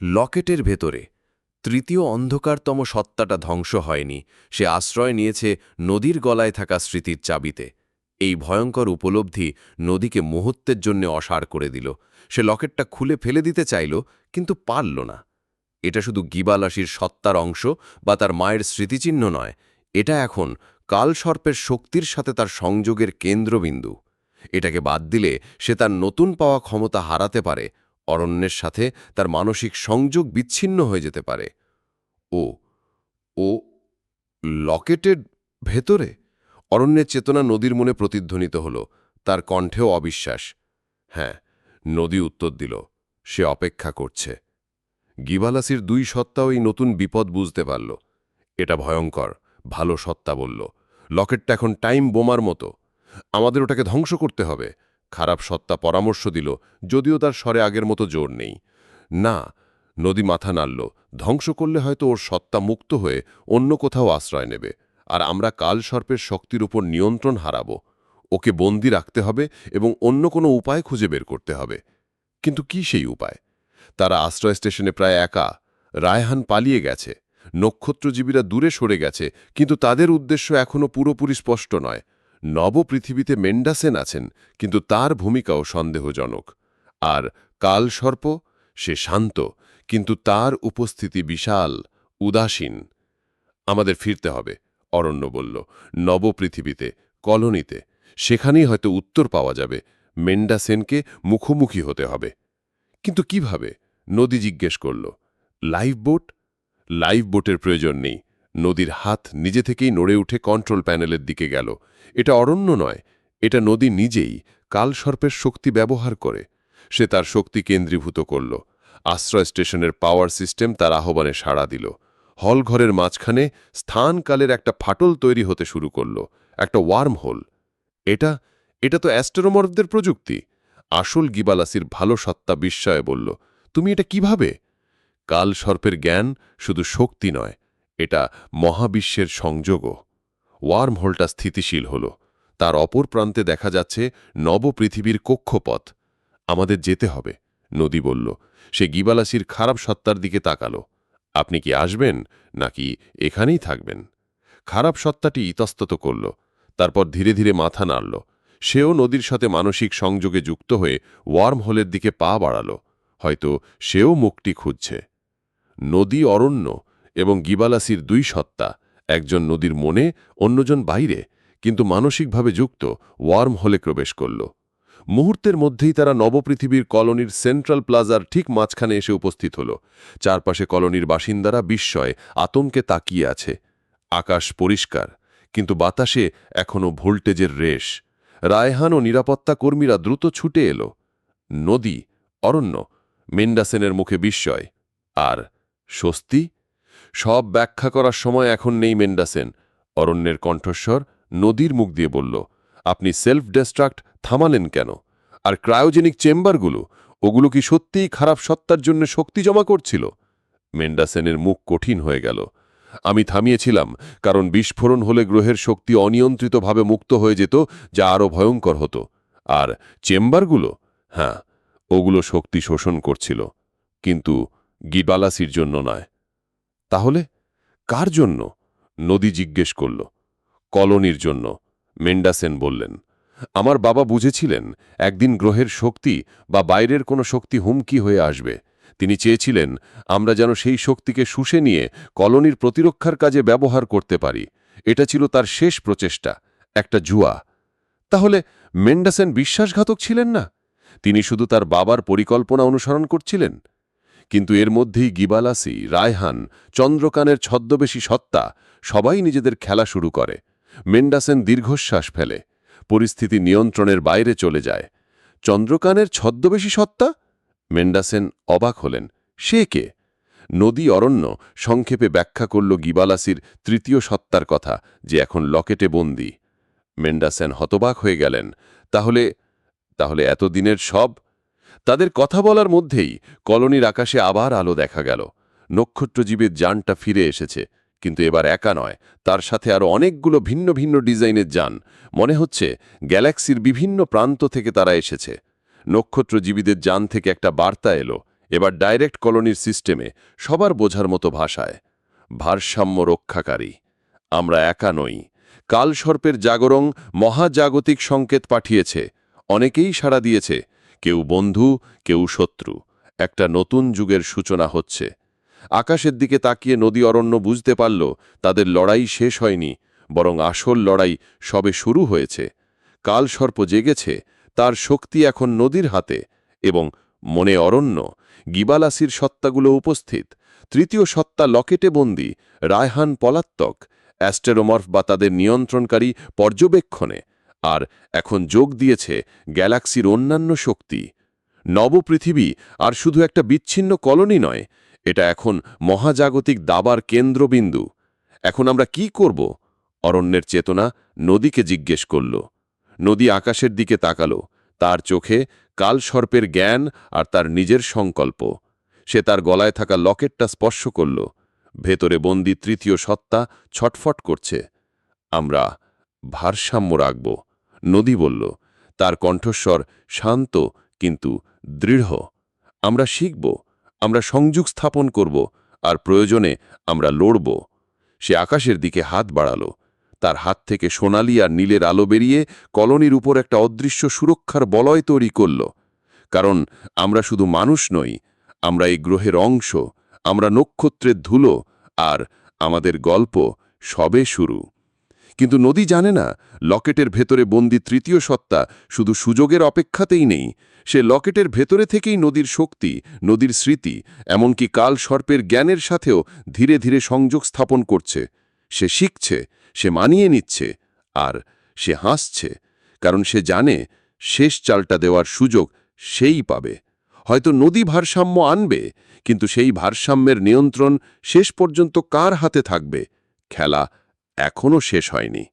লকেটের ভেতরে। তৃতীয় অন্ধকারতম সত্তাটা ধ্বংস হয়নি। সে আশ্রয় নিয়েছে নদীর গলায় থাকা স্মৃতির চাবিতে। এই ভয়ঙ্কর উপলব্ধি নদীকে মুহূর্তের জন্য অসার করে দিল। সে লকেটটা খুলে ফেলে দিতে চাইল, কিন্তু পারল না। এটা শুধু গিবালাসির সত্তার অংশ বা তার মায়ের স্মৃতিচিহ্ন নয়। এটা এখন কালসর্পের শক্তির সাথে তার সংযোগের কেন্দ্রবিন্দু। এটাকে বাদ দিলে সে তার নতুন পাওয়া ক্ষমতা হারাতে পারে অরণ্যের সাথে তার মানসিক সংযোগ বিচ্ছিন্ন হয়ে যেতে পারে। ও ও লকেটের ভেতরে? অরণ্যের চেতনা নদীর মনে প্রতিধ্বনিত হল, তার কণ্ঠেও অবিশ্বাস। হ্যাঁ নদী উত্তর দিল, সে অপেক্ষা করছে। গিবালাসির দুই সত্তাও এই নতুন বিপদ বুঝতে পারল। এটা ভয়ঙ্কর, ভালো সত্তা বলল, লকেটটা এখন টাইম বোমার মতো। আমাদের ওটাকে ধ্বংস করতে হবে। খারাপ সত্তা পরামর্শ দিল, যদিও তার স্বরে আগের মতো জোর নেই। না, নদী মাথা নাড়ল, ধ্বংস করলে হয়তো ওর সত্তা মুক্ত হয়ে অন্য কোথাও আশ্রয় নেবে, আর আমরা কালসর্পের শক্তির উপর নিয়ন্ত্রণ হারাব। ওকে বন্দি রাখতে হবে এবং অন্য কোনো উপায় খুঁজে বের করতে হবে। কিন্তু কি সেই উপায়? তারা আশ্রয় স্টেশনে প্রায় একা। রায়হান পালিয়ে গেছে। নক্ষত্রজীবীরা দূরে সরে গেছে, কিন্তু তাদের উদ্দেশ্য এখনও পুরোপুরি স্পষ্ট নয়। নব পৃথিবীতে মেন্ডাসেন আছেন, কিন্তু তার ভূমিকাও সন্দেহজনক। আর কালসর্প, সে শান্ত, কিন্তু তার উপস্থিতি বিশাল, উদাসীন। আমাদের ফিরতে হবে, অরণ্য বলল নব পৃথিবীতে কলোনিতে। সেখানেই হয়তো উত্তর পাওয়া যাবে, মেন্ডাসেনকে মুখোমুখি হতে হবে। কিন্তু কীভাবে? নদী জিজ্ঞেস করল লাইফ বোট লাইফ বোটের প্রয়োজন নেই। নদীর হাত নিজে থেকেই নড়ে উঠে কন্ট্রোল প্যানেলের দিকে গেল। এটা অরণ্য নয়, এটা নদী নিজেই কালসর্পের শক্তি ব্যবহার করে। সে তার শক্তি কেন্দ্রীভূত করল। আশ্রয় স্টেশনের পাওয়ার সিস্টেম তার আহ্বানে সাড়া দিল। হলঘরের মাঝখানে স্থানকালের একটা ফাটল তৈরি হতে শুরু করল, একটা ওয়ার্ম হোল এটা এটা তো অ্যাস্টেরোমর্ফদের প্রযুক্তি। আসল গিবালাসির ভালো সত্তা বিস্ময়ে বলল, তুমি এটা কীভাবে? কাল সর্পের জ্ঞান শুধু শক্তি নয় এটা মহাবিশ্বের সংযোগও। ওয়ার্ম হোলটা স্থিতিশীল হল। তার অপর প্রান্তে দেখা যাচ্ছে নবপৃথিবীর কক্ষপথ। আমাদের যেতে হবে, নদী বলল। সে গিবালাসির খারাপ সত্তার দিকে তাকালো। আপনি কি আসবেন, নাকি এখানেই থাকবেন? খারাপ সত্তাটি ইতস্তত করল। তারপর ধীরে ধীরে মাথা নাড়ল। সেও নদীর সাথে মানসিক সংযোগে যুক্ত হয়ে ওয়ার্ম হোলের দিকে পা বাড়াল। হয়তো সেও মুক্তি খুঁজছে। নদী অরণ্য এবং গিবালাসির দুই সত্তা, একজন নদীর মনে, অন্যজন বাইরে, কিন্তু মানসিকভাবে যুক্ত, ওয়ার্ম হলে প্রবেশ করল। মুহূর্তের মধ্যেই তারা নবপৃথিবীর কলোনির সেন্ট্রাল প্লাজার ঠিক মাঝখানে এসে উপস্থিত হল। চারপাশে কলোনির বাসিন্দারা বিস্ময়ে আতঙ্কে তাকিয়ে আছে। আকাশ পরিষ্কার, কিন্তু বাতাসে এখনও ভোল্টেজের রেশ। রায়হান ও নিরাপত্তা কর্মীরা দ্রুত ছুটে এলো। নদী, অরণ্য, মেন্ডাসেনের মুখে বিস্ময়। আর স্বস্তি? সব ব্যাখ্যা করার সময় এখন নেই মেন্ডাসেন। অরণ্যের কণ্ঠস্বর নদীর মুখ দিয়ে বলল, আপনি সেলফ ডেস্ট্রাক্ট থামালেন কেন? আর ক্রায়োজেনিক চেম্বারগুলো ওগুলো কি সত্যিই খারাপ সত্তার জন্য শক্তি জমা করছিল? মেন্ডাসেনের মুখ কঠিন হয়ে গেল। আমি থামিয়েছিলাম, কারণ বিস্ফোরণ হলে গ্রহের শক্তি অনিয়ন্ত্রিতভাবে মুক্ত হয়ে যেত, যা আরও ভয়ঙ্কর হতো। আর চেম্বারগুলো হ্যাঁ ওগুলো শক্তি শোষণ করছিল, কিন্তু গিবালাসির জন্য নয়। তাহলে কার জন্য? নদী জিজ্ঞেস করল। কলোনির জন্য, মেন্ডাসেন বললেন। আমার বাবা বুঝেছিলেন, একদিন গ্রহের শক্তি বা বাইরের কোনো শক্তি হুমকি হয়ে আসবে। তিনি চেয়েছিলেন, আমরা যেন সেই শক্তিকে শুষে নিয়ে কলোনির প্রতিরক্ষার কাজে ব্যবহার করতে পারি। এটা ছিল তার শেষ প্রচেষ্টা, একটা জুয়া। তাহলে মেন্ডাসেন বিশ্বাসঘাতক ছিলেন না? তিনি শুধু তার বাবার পরিকল্পনা অনুসরণ করছিলেন? কিন্তু এর মধ্যেই গিবালাসি, রায়হান, চন্দ্রকানের ছদ্মবেশী সত্তা, সবাই নিজেদের খেলা শুরু করে। মেন্ডাসেন দীর্ঘশ্বাস ফেলে। পরিস্থিতি নিয়ন্ত্রণের বাইরে চলে যায়। চন্দ্রকানের ছদ্মবেশী সত্তা? মেন্ডাসেন অবাক হলেন। সে কে? নদী অরণ্য সংক্ষেপে ব্যাখ্যা করল গিবালাসির তৃতীয় সত্তার কথা, যে এখন লকেটে বন্দি। মেন্ডাসেন হতবাক হয়ে গেলেন। তাহলে তাহলে এতদিনের সব তাদের কথা বলার মধ্যেই কলোনির আকাশে আবার আলো দেখা গেল। নক্ষত্রজীবের যানটা ফিরে এসেছে, কিন্তু এবার একা নয়, তার সাথে আরও অনেকগুলো ভিন্ন ভিন্ন ডিজাইনের যান। মনে হচ্ছে গ্যালাক্সির বিভিন্ন প্রান্ত থেকে তারা এসেছে। নক্ষত্রজীবীদের যান থেকে একটা বার্তা এলো, এবার ডাইরেক্ট কলোনির সিস্টেমে, সবার বোঝার মতো ভাষায়। ভারসাম্য রক্ষাকারী, আমরা একা নই। কালসর্পের জাগরং মহাজাগতিক সংকেত পাঠিয়েছে, অনেকেই সাড়া দিয়েছে কেউ বন্ধু, কেউ শত্রু। একটা নতুন যুগের সূচনা হচ্ছে। আকাশের দিকে তাকিয়ে নদী অরণ্য বুঝতে পারল, তাদের লড়াই শেষ হয়নি, বরং আসল লড়াই সবে শুরু হয়েছে। কালসর্প জেগেছে, তার শক্তি এখন নদীর হাতে, এবং মনে অরণ্য, গিবালাসির সত্তাগুলো উপস্থিত। তৃতীয় সত্তা লকেটে বন্দি, রায়হান পলাত্তক, অ্যাস্টেরোমর্ফ বা তাদের নিয়ন্ত্রণকারী পর্যবেক্ষণে। আর এখন যোগ দিয়েছে গ্যালাক্সির অন্যান্য শক্তি। নবপৃথিবী আর শুধু একটা বিচ্ছিন্ন কলোনি নয়, এটা এখন মহাজাগতিক দাবার কেন্দ্রবিন্দু। এখন আমরা কি করব? অরণ্যের চেতনা নদীকে জিজ্ঞেস করল। নদী আকাশের দিকে তাকালো। তার চোখে কালসর্পের জ্ঞান আর তার নিজের সংকল্প। সে তার গলায় থাকা লকেটটা স্পর্শ করল। ভেতরে বন্দি তৃতীয় সত্তা ছটফট করছে। আমরা ভারসাম্য রাখব। নদী বলল, তার কণ্ঠস্বর শান্ত কিন্তু দৃঢ়। আমরা শিখব, আমরা সংযোগ স্থাপন করব, আর প্রয়োজনে আমরা লড়ব সে আকাশের দিকে হাত বাড়াল। তার হাত থেকে সোনালি আর নীলের আলো বেরিয়ে কলোনির উপর একটা অদৃশ্য সুরক্ষার বলয় তৈরি করল। কারণ আমরা শুধু মানুষ নই, আমরা এই গ্রহের অংশ, আমরা নক্ষত্রের ধুলো, আর আমাদের গল্প সবে শুরু। কিন্তু নদী জানে না, লকেটের ভেতরে বন্দি তৃতীয় সত্তা শুধু সুযোগের অপেক্ষাতেই নেই। সে লকেটের ভেতরে থেকেই নদীর শক্তি, নদীর স্মৃতি, এমনকি কাল সর্পের জ্ঞানের সাথেও ধীরে ধীরে সংযোগ স্থাপন করছে। সে শিখছে, সে মানিয়ে নিচ্ছে, আর সে হাসছে, কারণ সে জানে শেষ চালটা দেওয়ার সুযোগ সেই পাবে। হয়তো নদী ভারসাম্য আনবে, কিন্তু সেই ভারসাম্যের নিয়ন্ত্রণ শেষ পর্যন্ত কার হাতে থাকবে? খেলা এখনও শেষ হয়নি।